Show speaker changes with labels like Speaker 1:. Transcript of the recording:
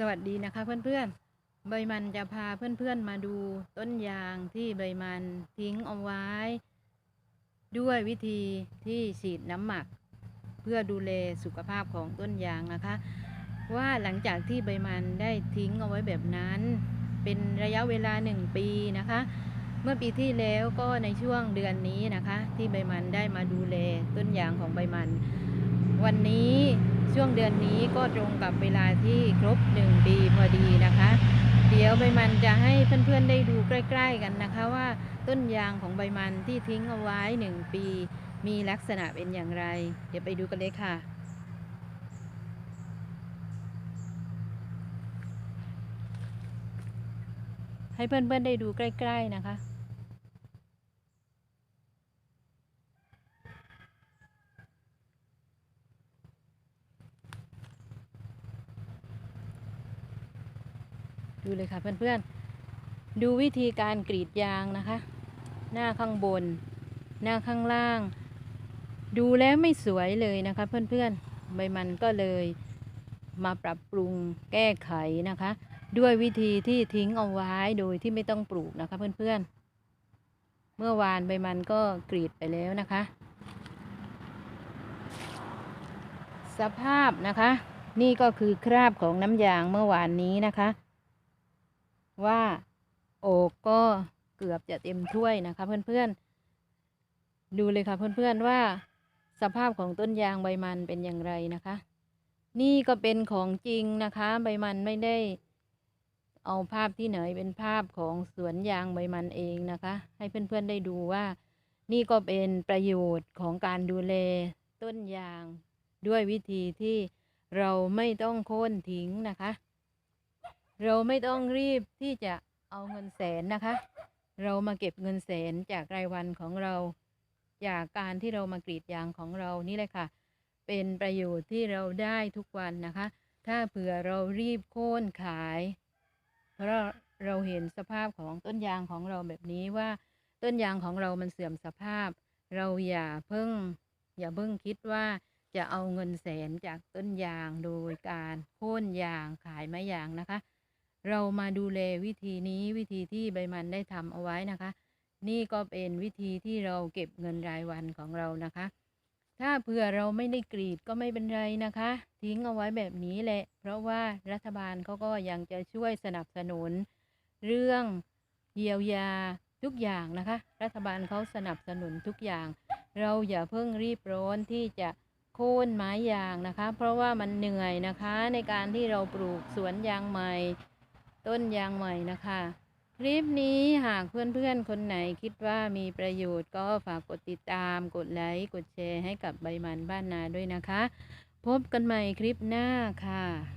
Speaker 1: สวัสดีนะคะเพื่อนๆ ใบมันจะพาเพื่อนๆมาดูต้นยางที่ใบมันทิ้งเอาไว้ ด้วยวิธีที่ฉีดน้ำหมัก เพื่อดูแลสุขภาพของต้นยางนะคะ ว่าหลังจากที่ใบมันได้ทิ้งเอาไว้แบบนั้น เป็นระยะเวลาหนึ่งปีนะคะ เมื่อปีที่แล้วก็ในช่วงเดือนนี้นะคะ ที่ใบมันได้มาดูแลต้นยางของใบมัน วันนี้ ช่วงเดือนนี้ก็ตรงกับเวลาที่ครบหนึ่งปีพอดีนะคะ เดี๋ยวใบมันจะให้เพื่อนๆได้ดูใกล้ ๆ กันนะคะว่าต้นยางของใบมันที่ทิ้งเอาไว้หนึ่งปี มีลักษณะเป็นอย่างไร เดี๋ยวไปดูกันเลยค่ะให้เพื่อนๆได้ดูใกล้ ๆ นะคะ ดูเลยค่ะเพื่อนๆ ดูวิธีการกรีดยางนะคะ หน้าข้างบน หน้าข้างล่าง ดูแล้วไม่สวยเลยนะคะ เพื่อนๆ ใบมันก็เลยมาปรับปรุงแก้ไขนะคะ ด้วยวิธีที่ทิ้งเอาไว้โดยที่ไม่ต้องปลูกนะคะ เพื่อนๆ เมื่อวานใบมันก็กรีดไปแล้วนะคะ สภาพนะคะ นี่ก็คือคราบของน้ำยางเมื่อวานนี้นะคะ ว่าโอกก็เกือบจะเต็มถ้วยนะคะ เพื่อนๆ ดูเลยค่ะเพื่อนๆว่าสภาพของต้นยางใบมันเป็นอย่างไรนะคะ นี่ก็เป็นของจริงนะคะ ใบมันไม่ได้ เอาภาพที่ไหนเป็นภาพของสวนยางใบมันเองนะคะ ให้เพื่อนๆได้ดูว่า นี่ก็เป็นประโยชน์ของการดูแลต้นยางด้วยวิธีที่เราไม่ต้องโค่นทิ้งนะคะ เราไม่ต้องรีบที่จะเอาเงินแสนนะคะ เรามาเก็บเงินแสนจากรายวันของเรา จากการที่เรามากรีดยางของเรานี่แหละค่ะ เป็นประโยชน์ที่เราได้ทุกวันนะคะ ถ้าเผื่อเรารีบโค่นขาย เพราะเราเห็นสภาพของต้นยางของเราแบบนี้ว่า ต้นยางของเรามันเสื่อมสภาพ เราอย่าเพิ่ง อย่าเพิ่งคิดว่าจะเอาเงินแสนจากต้นยางโดยการโค่นยางขายไม้ยางนะคะ เรามาดูแลวิธีนี้วิธีที่ใบมันได้ทำเอาไว้นะคะ นี่ก็เป็นวิธีที่เราเก็บเงินรายวันของเรานะคะ ถ้าเผื่อเราไม่ได้กรีดก็ไม่เป็นไรนะคะ ทิ้งเอาไว้แบบนี้แหละ เพราะว่ารัฐบาลเขาก็ยังจะช่วยสนับสนุน เรื่องเยียวยาทุกอย่างนะคะ รัฐบาลเขาสนับสนุนทุกอย่าง เราอย่าเพิ่งรีบร้อนที่จะโค่นไม้ยางนะคะ เพราะว่ามันเหนื่อยนะคะในการที่เราปลูกสวนยางใหม่ ต้นยางใหม่นะคะ คลิปนี้หากเพื่อนๆ คนไหนคิดว่ามีประโยชน์ก็ฝากกดติดตาม กดไลค์ กดแชร์ให้กับใบมันบ้านนาด้วยนะคะ พบกันใหม่คลิปหน้าค่ะ